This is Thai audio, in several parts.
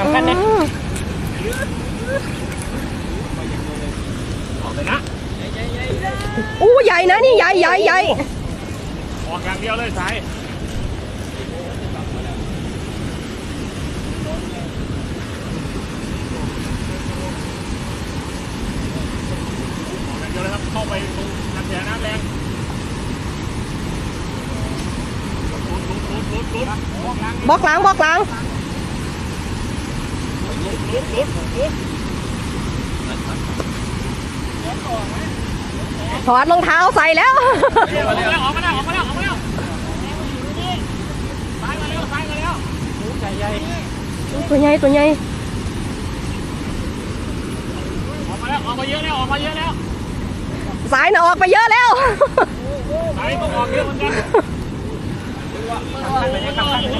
สำคัญนะอืมออกเลยนะอู้ใหญ่นะนี่ใหญ่ใหญ่ใหญ่ออกอย่างเดียวเลยสายออกอย่างเดียวเลยครับเข้าไปตรงน้ำแข็งน้ำแรงลุ้นลุ้นลุ้นลุ้นลุ้นบล็อกหลังบล็อกหลัง ลุ้นลุ้นลุ้นถอดรองเท้าใส่แล้ว ออกมาแล้วออกมาแล้วออกมาแล้วออกมาแล้วซ้ายมาแล้วซ้ายมาแล้วตัวใหญ่ตัวใหญ่ออกมาแล้วออกมาเยอะแล้วออกมาเยอะแล้วสายน่ะออกไปเยอะแล้วซ้ายก็ออกเยอะเหมือนกัน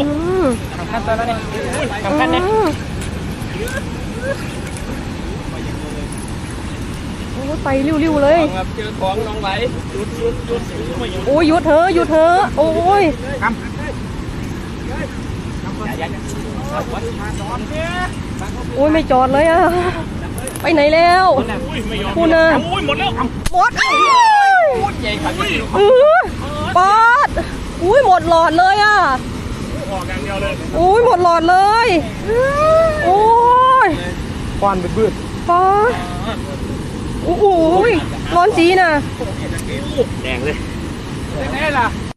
อืมสำคัญตัวแล้วเนี่ยสำคัญนะอืมโอ้ยไปริ้วๆเลยครับเจอของน้องไหลหยุดหยุดหยุดไม่หยุดโอ้ยหยุดเถอะหยุดเถอะโอ้ยครับอย่าอย่าโอ้ยไม่จอดเลยอะไปไหนแล้วอุ้ยไม่ยอมคุณน่ะอุ้ยหมดแล้วหมดอุ้ยใหญ่ขนาดนี้เออปอดอุ้ยหมดหลอดเลยอะออกอย่างเดียวเลยอุ้ยหมดหลอดเลยโอ้ย ควันไปบืดปอดโอ้โหร้อนจีน่ะ แดงเลยแน่ล่ะ